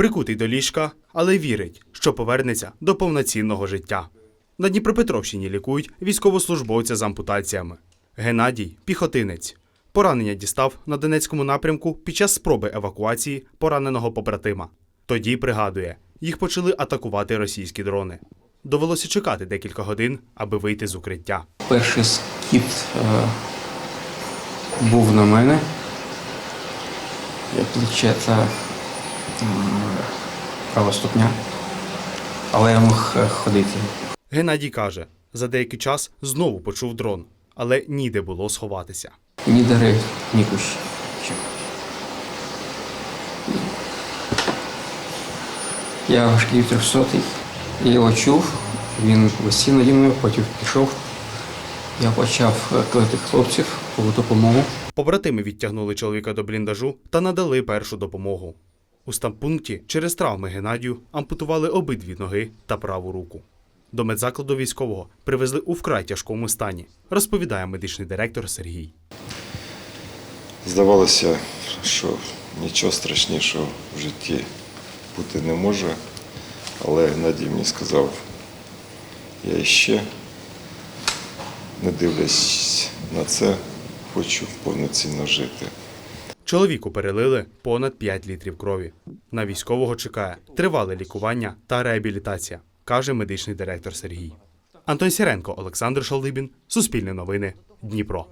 Прикутий до ліжка, але вірить, що повернеться до повноцінного життя. На Дніпропетровщині лікують військовослужбовця з ампутаціями. Геннадій піхотинець. Поранення дістав на Донецькому напрямку під час спроби евакуації пораненого побратима. Тоді пригадує, їх почали атакувати російські дрони. Довелося чекати декілька годин, аби вийти з укриття. Перший скіт е, був на мене. Я плече та права ступня. Але я мог е, ходити. Геннадій каже, за деякий час знову почув дрон, але ніде було сховатися. Ні дерев, ні кущі. Я важкий трьохсотий. Я його чув, він висів наді мною, потім пішов. Я почав е, кликати хлопців по допомогу. Побратими відтягнули чоловіка до бліндажу та надали першу допомогу. У стампункті через травми Геннадію ампутували обидві ноги та праву руку. До медзакладу військового привезли у вкрай тяжкому стані, розповідає медичний директор Сергій. Здавалося, що нічого страшнішого в житті бути не може, але Геннадій мені сказав, я ще, не дивлячись на це, хочу повноцінно жити. Чоловіку перелили понад 5 літрів крові. На військового чекає тривале лікування та реабілітація, каже медичний директор Сергій. Антон Сіренко, Олександр Шалдибін, Суспільне новини, Дніпро.